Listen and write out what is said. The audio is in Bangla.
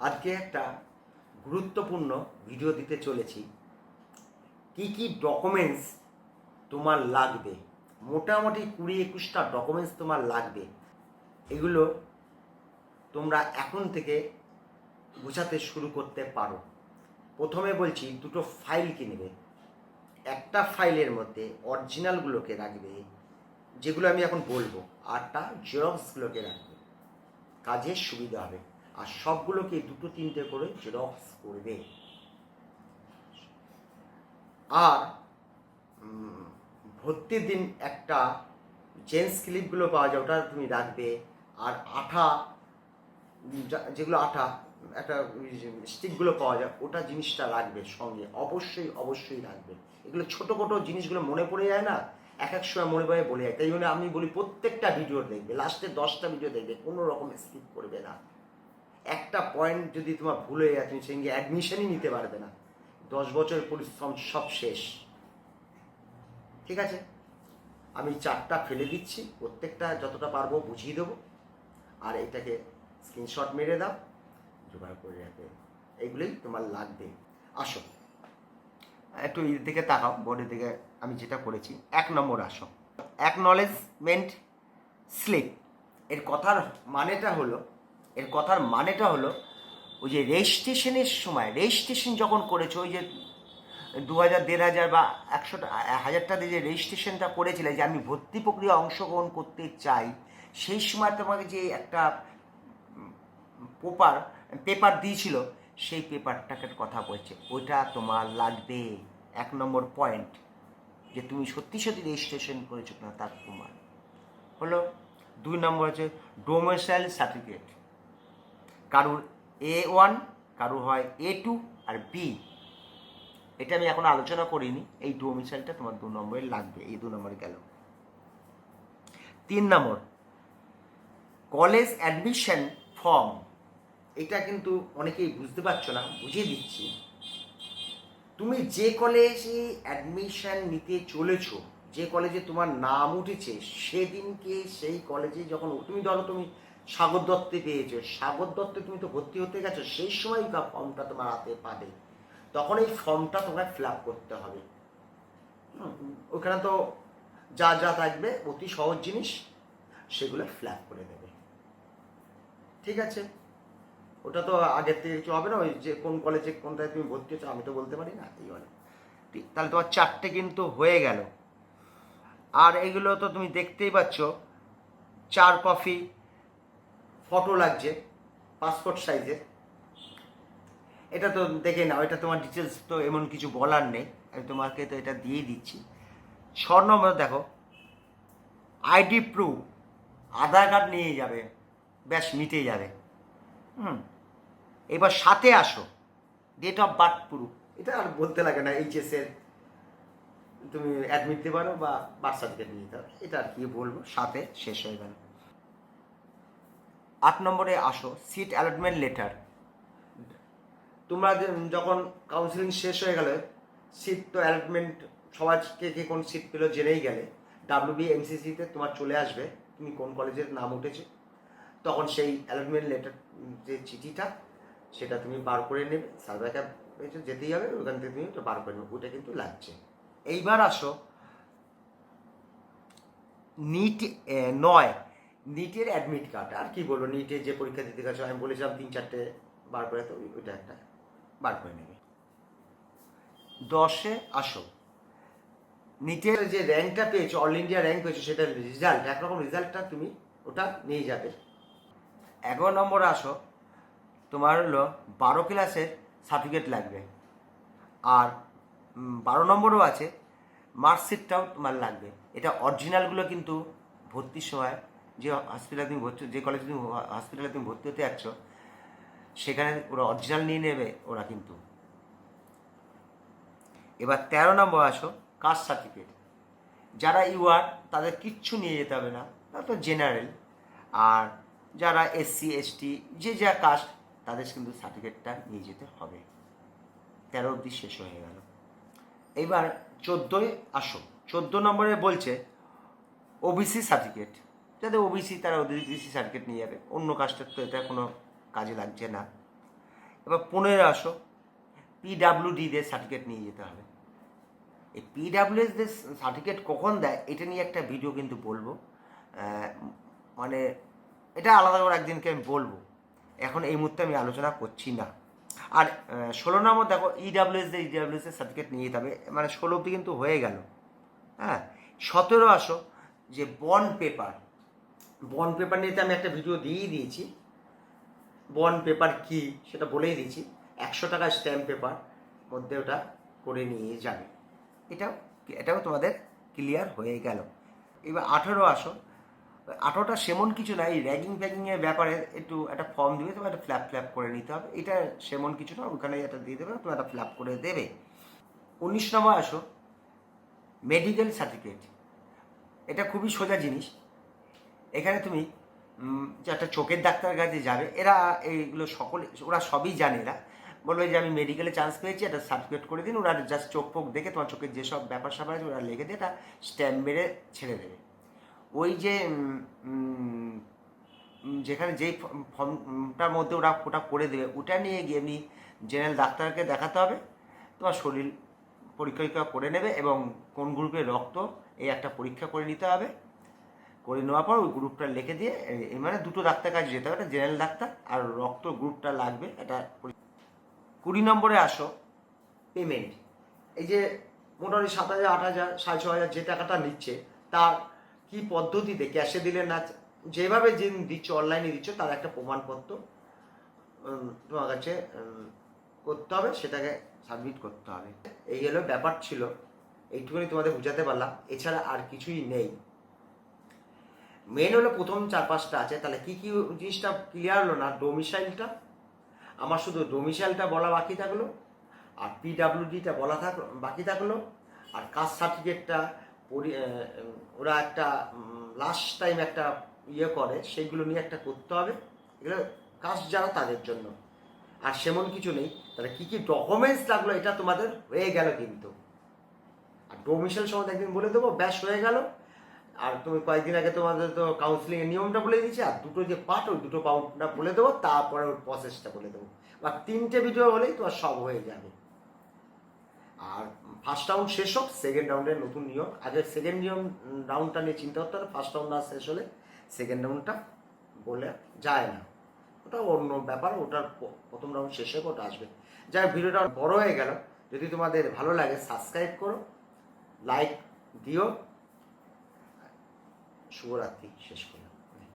আজকে একটা গুরুত্বপূর্ণ ভিডিও দিতে চলেছি। কি কি ডকুমেন্টস তোমার লাগবে? মোটামুটি কুড়ি একুশটা ডকুমেন্টস তোমার লাগবে। এগুলো তোমরা এখন থেকে গোছাতে শুরু করতে পারো। প্রথমে বলছি, দুটো ফাইল কিনবে। একটা ফাইলের মধ্যে অরিজিনালগুলোকে রাখবে, যেগুলো আমি এখন বলব। আরটা জেরক্সগুলোকে রাখবে। কাজের সুবিধা হবে। আর সবগুলোকে দুটো তিনটে করে জেরক্স করবে। আর ভর্তির দিন একটা জেন্টস ক্লিপগুলো পাওয়া যায়, ওটা তুমি রাখবে। আর আঠা যেগুলো আঠা, একটা স্টিকগুলো পাওয়া যায়, ওটা জিনিসটা রাখবে সঙ্গে, অবশ্যই অবশ্যই রাখবে। এগুলো ছোটো ছোটো জিনিসগুলো মনে পড়ে যায় না, এক এক সময় মনে পড়ে বলে যায়। তাই জন্য আমি বলি প্রত্যেকটা ভিডিও দেখবে লাস্টে দশটা ভিডিও দেখবে, কোনো রকম স্কিপ করবে না। একটা পয়েন্ট যদি তোমার ভুল হয়ে যায়, তুমি সঙ্গে অ্যাডমিশনই নিতে পারবে না। দশ বছরের পরিশ্রম সব শেষ। ঠিক আছে? আমি চারটা ফেলে দিচ্ছি, প্রত্যেকটা যতটা পারব বুঝিয়ে দেবো। আর এটাকে স্ক্রিনশট মেরে দাও, জোগাড় করে রাখবে এইগুলোই তোমার লাগবে। আসো। একটু এর দিকে তাকাও বোর্ডের দিকে আমি যেটা করেছি, এক নম্বর আসো। অ্যাকনলেজমেন্ট স্লিপ এর কথার মানেটা হলো এর কথার মানেটা হলো, ওই যে রেজিস্ট্রেশনের সময় রেজিস্ট্রেশন যখন করেছ, ওই যে দু হাজার দেড় হাজার বা একশো হাজারটা দিয়ে যে রেজিস্ট্রেশনটা করেছিলে, যে আমি ভর্তি প্রক্রিয়া অংশগ্রহণ করতে চাই, সেই সময় তোমাকে যে একটা পেপার পেপার দিয়েছিল, সেই পেপারটাকে কথা বলছে। ওইটা তোমার লাগবে এক নম্বর পয়েন্ট যে তুমি সত্যি সত্যি রেজিস্ট্রেশন করেছ না তার প্রমাণ হলো, দুই নম্বর হচ্ছে ডোমেসাইল সার্টিফিকেট কারুর এ ওয়ান কারুর হয় এ টু আর বি এটা আমি এখন আলোচনা করিনি, এই ডোমিসাইলটা তোমার দু নম্বরে লাগবে, এই দু নম্বরে গেল। তিন নম্বর কলেজ অ্যাডমিশন ফর্ম এটা কিন্তু অনেকেই বুঝতে পারছ না, বুঝিয়ে দিচ্ছি। তুমি যে কলেজে অ্যাডমিশন নিতে চলেছো, যে কলেজে তোমার নাম উঠেছে, সেদিনকে সেই কলেজে যখন, তুমি ধরো তুমি সাগর দত্তে পেয়েছ। সাগর দত্তে তুমি তো ভর্তি হতে গেছো, সেই সময় ফর্মটা তোমার হাতে পাবে। তখন এই ফর্মটা তোমায় ফিল করতে হবে। ওখানে তো যা যা থাকবে, অতি সহজ জিনিস, সেগুলো ফিল করে দেবে। ঠিক আছে? ওটা তো আগের থেকে কিছু হবে না, ওই যে কোন কলেজে কোনটায় তুমি ভর্তি হচ্ছো, আমি তো বলতে পারি না, এই বলে তাহলে তোমার চারটে কিন্তু হয়ে গেল। আর এগুলো তো তুমি দেখতেই পাচ্ছ, চার কপি ফটো লাগছে পাসপোর্ট সাইজের এটা তো দেখে নাও, এটা তোমার ডিটেলস তো এমন কিছু বলার নেই। আমি তোমাকে তো এটা দিয়েই দিচ্ছি। ছ নম্বর দেখো আইডি প্রুফ আধার কার্ড নিয়ে যাবে, ব্যাস মিটে যাবে। হুম, এবার সাথে আসো ডেট অফ বার্থ প্রুফ এটা আর বলতে লাগে না এইচএসের তুমি অ্যাডমিট দিতে পারো বা বার্থ সার্টিফিকেট নিয়ে যেতে পারো। এটা আর কি বলব, সাথে শেষ হয়ে গেল। আট নম্বরে আসো সিট অ্যালটমেন্ট লেটার তোমরা যখন কাউন্সিলিং শেষ হয়ে গেলে সিট তো অ্যালটমেন্ট সবার কে কোন সিট পেল জেনেই গেলে। ডাব্লিউবি এমসিসিতে তোমার চলে আসবে, তুমি কোন কলেজের নাম উঠেছে। তখন সেই অ্যালটমেন্ট লেটার যে চিঠিটা, সেটা তুমি বার করে নেবে সার্ভে ক্যাব যেতেই হবে, ওখান থেকে তুমি ওটা বার করে নেবে, ওটা কিন্তু লাগছে। এইবার আসো নিট নয়। নিটের অ্যাডমিট কার্ড আর কি বলব নিটে যে পরীক্ষা দিতে গেছো, আমি বলেছিলাম তিন, চারটে বার করে, তো ওইটা একটা বার করে নেবে। দশে আসো। নিটের যে র্যাঙ্কটা পেয়েছ অল ইন্ডিয়া র্যাঙ্ক পেয়েছ সেটার রেজাল্ট একরকম রেজাল্টটা তুমি ওটা নিয়ে যাবে। এগারো নম্বর আসো, তোমার হলো বারো ক্লাসের সার্টিফিকেট লাগবে। আর বারো নম্বরও আছে মার্কশিটটাও তোমার লাগবে। এটা অরিজিনালগুলো কিন্তু ভর্তির সময় যে হসপিটালে তুমি ভর্তি, যে কলেজে তুমি হসপিটালে তুমি ভর্তি হতে যাচ্ছ, সেখানে ওরা অরিজিনাল নিয়ে নেবে ওরা কিন্তু। এবার তেরো নম্বর আসো কাস্ট সার্টিফিকেট যারা ইউআর, তাদের কিচ্ছু নিয়ে যেতে হবে না, তারা তো জেনারেল আর যারা এসসি এসটি যে যা কাস্ট তাদের কিন্তু সার্টিফিকেটটা নিয়ে যেতে হবে। তেরো অবধি শেষ হয়ে গেল। এবার চোদ্দোয় আসো। চোদ্দ নম্বরে বলছে ওবিসি সার্টিফিকেট যাদের ওবিসি তারা ওবিসি সার্টিফিকেট নিয়ে যাবে। অন্য কাস্টের তো এটা কোনো কাজে লাগছে না। এবার পনেরো আসো। পিডাব্লিউডিদের সার্টিফিকেট নিয়ে যেতে হবে। এই পিডাব্লিউএসদের সার্টিফিকেট কখন দেয়, এটা নিয়ে একটা ভিডিও কিন্তু বলব। মানে এটা আলাদা করে একদিনকে আমি বলব। এখন এই মুহূর্তে আমি আলোচনা করছি না। আর ষোলো নম্বর দেখো E ইডাব্লিউএস দিয়ে ইডাব্লিউএস এর সার্টিফিকেট নিয়ে যেতে হবে। মানে ষোলো অব্দি কিন্তু হয়ে গেল। হ্যাঁ সতেরো আসো। যে বন্ড পেপার বন্ড পেপার নিয়ে আমি একটা ভিডিও দিয়েই দিয়েছি। বন্ড পেপার কি সেটা বলেই দিয়েছি। একশো টাকা স্ট্যাম্প পেপার মধ্যে ওটা করে নিয়ে যাবে। এটাও এটাও তোমাদের ক্লিয়ার হয়ে গেল। এবার আঠেরো আসো। আঠেরোটা সেমন কিছু না এই র্যাগিং ফ্যাগিংয়ের ব্যাপারে একটু একটা ফর্ম দিবে, তোমার একটা ফ্ল্যাপ ফ্ল্যাপ করে নিতে হবে। এটা সেমন কিছু না, ওখানে এটা দিয়ে দেবে, তোমার একটা ফ্ল্যাপ করে দেবে। উনিশ নম্বর আসো। মেডিকেল সার্টিফিকেট এটা খুবই সোজা জিনিস। এখানে তুমি যে একটা চোখের ডাক্তারের কাছে যাবে, এরা এইগুলো সকলে, ওরা সবই জানে এরা। বলবে যে আমি মেডিকেলে চান্স পেয়েছি একটা সার্টিফিকেট করে দিন, ওরা জাস্ট চোখ ফোক দেখে তোমার চোখের যেসব ব্যাপার স্যাপার আছে ওরা লেগে দিয়ে এটা স্ট্যাম্প মেরে ছেড়ে দেবে। ওই যে যেখানে যেই ফর্ম- ফর্মটার মধ্যে ওরা ওটা করে দেবে, ওটা নিয়ে গিয়ে এমনি জেনারেল ডাক্তারকে দেখাতে হবে। তোমার শরীর পরীক্ষা করে নেবে এবং কোন গ্রুপের রক্ত এই একটা পরীক্ষা করে নিতে হবে। করে নেওয়ার পর ওই গ্রুপটা লিখে দিয়ে মানে দুটো ডাক্তার কাছে যেতে হবে, একটা জেনারেল ডাক্তার আর রক্ত গ্রুপটা লাগবে, এটা কুড়ি নম্বরে আসো পেমেন্ট এই যে মোটামুটি সাত হাজার, আট হাজার, সাড়ে ছ হাজার যে টাকাটা নিচ্ছে, তার কি পদ্ধতিতে ক্যাশে দিলে না যেভাবে যে দিচ্ছ অনলাইনে দিচ্ছ, তার একটা প্রমাণপত্র তোমার কাছে করতে হবে, সেটাকে সাবমিট করতে হবে। এই হলো ব্যাপার ছিল, এইটুকুনি তোমাদের বুঝাতে পারলাম, এছাড়া আর কিছুই নেই। মেন হলো প্রথম চার পাঁচটা আছে, তাহলে কি কি জিনিসটা ক্লিয়ার হলো না? ডোমিসাইলটা আমার শুধু ডোমিসাইলটা বলা বাকি থাকল, আর পিডাব্লিউডিটা বলা থাক, বাকি থাকল, আর কাস্ট সার্টিফিকেটটা ওরা একটা লাস্ট টাইম একটা ইয়ে করে সেইগুলো নিয়ে একটা করতে হবে। এগুলো কাস্ট যারা তাদের জন্য। আর সেমন কিছু নেই। তাহলে কি কি ডকুমেন্টস লাগল, এটা তোমাদের হয়ে গেল কিন্তু। আর ডোমিসাইল সম্বন্ধে একদিন বলে দেবো, ব্যাস হয়ে গেল। আর তুমি কয়েকদিন আগে তোমাদের তো কাউন্সিলিং এর নিয়মটা বলে দিয়েছি, আর দুটো যে পার্ট ওই দুটো পাউন্ডটা বলে দেবো, তারপরে ওর প্রসেসটা বলে দেবো। বা তিনটে ভিডিও হলেই তোমার সব হয়ে যাবে। আর ফার্স্ট রাউন্ড শেষ হোক সেকেন্ড রাউন্ডের নতুন নিয়ম। আগে সেকেন্ড নিয়ম রাউন্ডটা নিয়ে চিন্তা করতে হবে ফার্স্ট রাউন্ড না শেষ হলে সেকেন্ড রাউন্ডটা বলে যায় না। ওটা অন্য ব্যাপার, ওটার প্রথম রাউন্ড শেষ হোক ওটা আসবে। যাই ভিডিওটা বড় হয়ে গেল। যদি তোমাদের ভালো লাগে সাবস্ক্রাইব করো লাইক দিও। শুভরাত্রি শেষ করলাম।